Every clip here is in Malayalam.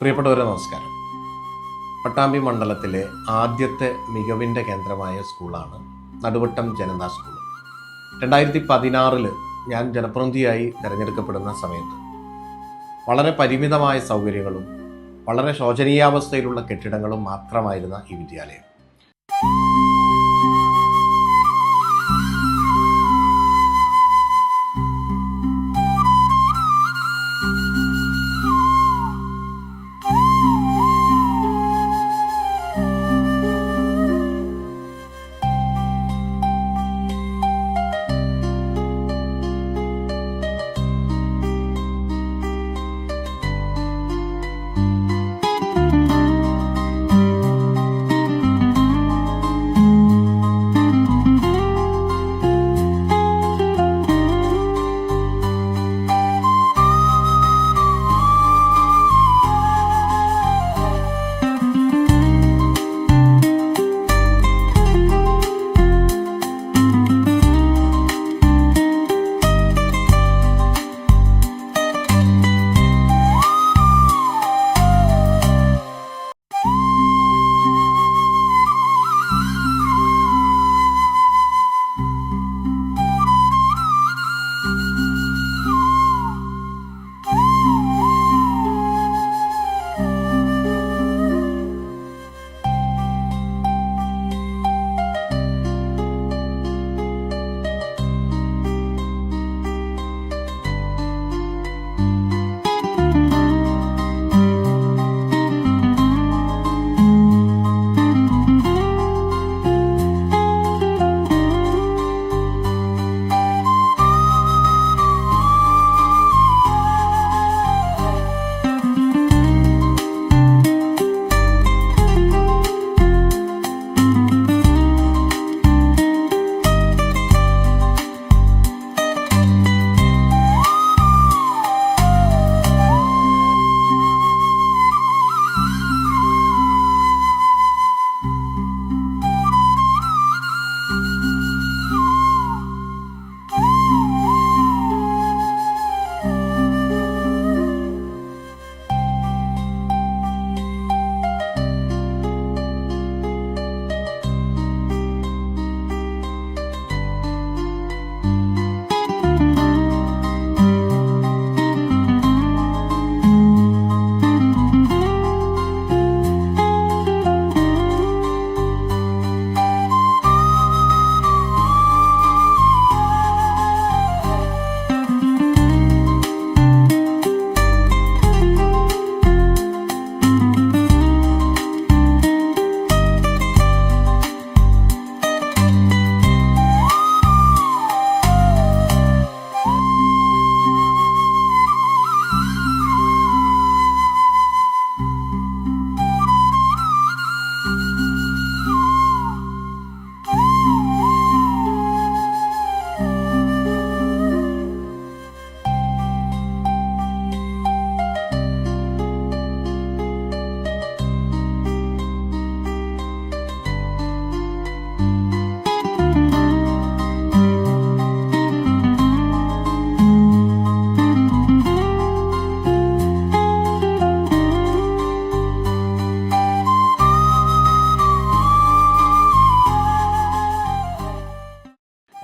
പ്രിയപ്പെട്ടവരെ നമസ്കാരം. പട്ടാമ്പി മണ്ഡലത്തിലെ ആദ്യത്തെ മികവിന്റെ കേന്ദ്രമായ സ്കൂളാണ് നടുവട്ടം ജനതാ സ്കൂൾ. രണ്ടായിരത്തി പതിനാറിൽ ഞാൻ ജനപ്രതിനിധിയായി തിരഞ്ഞെടുക്കപ്പെടുന്ന സമയത്ത് വളരെ പരിമിതമായ സൗകര്യങ്ങളും വളരെ ശോചനീയാവസ്ഥയിലുള്ള കെട്ടിടങ്ങളും മാത്രമായിരുന്ന ഈ വിദ്യാലയം.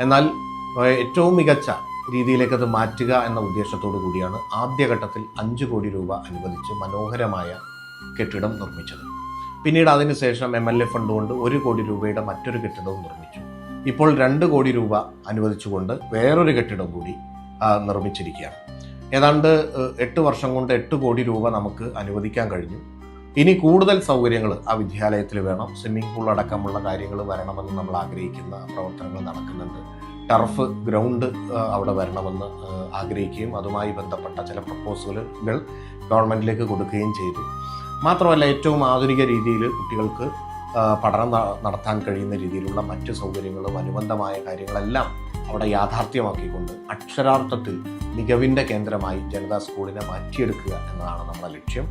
എന്നാൽ ഏറ്റവും മികച്ച രീതിയിലേക്ക് അത് മാറ്റുക എന്ന ഉദ്ദേശത്തോടു കൂടിയാണ് ആദ്യഘട്ടത്തിൽ അഞ്ച് കോടി രൂപ അനുവദിച്ച് മനോഹരമായ കെട്ടിടം നിർമ്മിച്ചത്. പിന്നീട് അതിനുശേഷം എം എൽ എ ഫണ്ട് കൊണ്ട് ഒരു കോടി രൂപയുടെ മറ്റൊരു കെട്ടിടവും നിർമ്മിച്ചു. ഇപ്പോൾ രണ്ട് കോടി രൂപ അനുവദിച്ചുകൊണ്ട് വേറൊരു കെട്ടിടം കൂടി നിർമ്മിച്ചിരിക്കുകയാണ്. ഏതാണ്ട് എട്ട് വർഷം കൊണ്ട് എട്ട് കോടി രൂപ നമുക്ക് അനുവദിക്കാൻ കഴിഞ്ഞു. ഇനി കൂടുതൽ സൗകര്യങ്ങൾ ആ വിദ്യാലയത്തിൽ വേണം. സ്വിമ്മിംഗ് പൂൾ അടക്കമുള്ള കാര്യങ്ങൾ വരണമെന്ന് നമ്മൾ ആഗ്രഹിക്കുന്ന പ്രവർത്തനങ്ങൾ നടക്കുന്നുണ്ട്. ടർഫ് ഗ്രൗണ്ട് അവിടെ വരണമെന്ന് ആഗ്രഹിക്കുകയും അതുമായി ബന്ധപ്പെട്ട ചില പ്രപ്പോസലുകൾ ഗവൺമെന്റിലേക്ക് കൊടുക്കുകയും ചെയ്തു. മാത്രമല്ല ഏറ്റവും ആധുനിക രീതിയിൽ കുട്ടികൾക്ക് പഠനം നടത്താൻ കഴിയുന്ന രീതിയിലുള്ള മറ്റ് സൗകര്യങ്ങളും അനുബന്ധമായ കാര്യങ്ങളെല്ലാം അവിടെ യാഥാർത്ഥ്യമാക്കിക്കൊണ്ട് അക്ഷരാർത്ഥത്തിൽ മികവിന്റെ കേന്ദ്രമായി ജനതാ സ്കൂളിനെ മാറ്റിയെടുക്കുക എന്നതാണ് നമ്മുടെ ലക്ഷ്യം.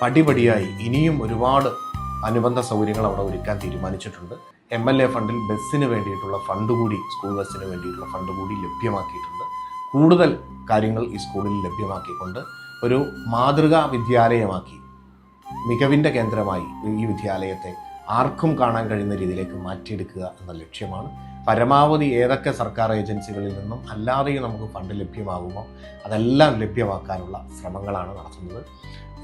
പടിപടിയായി ഇനിയും ഒരുപാട് അനുബന്ധ സൗകര്യങ്ങൾ അവിടെ ഒരുക്കാൻ തീരുമാനിച്ചിട്ടുണ്ട്. എം എൽ എ ഫണ്ടിൽ ബസ്സിന് വേണ്ടിയിട്ടുള്ള ഫണ്ട് കൂടി സ്കൂൾ ബസ്സിന് വേണ്ടിയിട്ടുള്ള ഫണ്ട് കൂടി ലഭ്യമാക്കിയിട്ടുണ്ട്. കൂടുതൽ കാര്യങ്ങൾ ഈ സ്കൂളിൽ ലഭ്യമാക്കിക്കൊണ്ട് ഒരു മാതൃകാ വിദ്യാലയമാക്കി മികവിന്റെ കേന്ദ്രമായി ഈ വിദ്യാലയത്തെ ആർക്കും കാണാൻ കഴിയുന്ന രീതിയിലേക്ക് മാറ്റിയെടുക്കുക എന്ന ലക്ഷ്യമാണ്. പരമാവധി ഏതൊക്കെ സർക്കാർ ഏജൻസികളിൽ നിന്നും അല്ലാതെയും നമുക്ക് ഫണ്ട് ലഭ്യമാകുമോ അതെല്ലാം ലഭ്യമാക്കാനുള്ള ശ്രമങ്ങളാണ് നടത്തുന്നത്.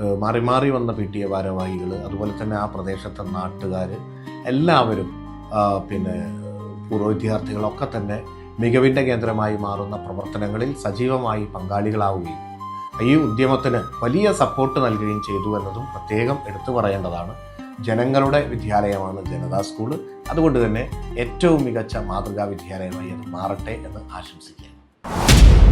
മാറി മാറി വന്ന പി ടി എ ഭാരവാഹികൾ അതുപോലെ തന്നെ ആ പ്രദേശത്തെ നാട്ടുകാർ എല്ലാവരും പിന്നെ പൂർവ വിദ്യാർത്ഥികളൊക്കെ തന്നെ മികവിന്റെ കേന്ദ്രമായി മാറുന്ന പ്രവർത്തനങ്ങളിൽ സജീവമായി പങ്കാളികളാവുകയും ഈ ഉദ്യമത്തിന് വലിയ സപ്പോർട്ട് നൽകുകയും ചെയ്തു എന്നതും പ്രത്യേകം എടുത്തു പറയേണ്ടതാണ്. ജനങ്ങളുടെ വിദ്യാലയമാണ് ജനതാ സ്കൂൾ അതുകൊണ്ട് തന്നെ ഏറ്റവും മികച്ച മാതൃകാ വിദ്യാലയമായി അത് മാറട്ടെ എന്ന് ആശംസിക്കുക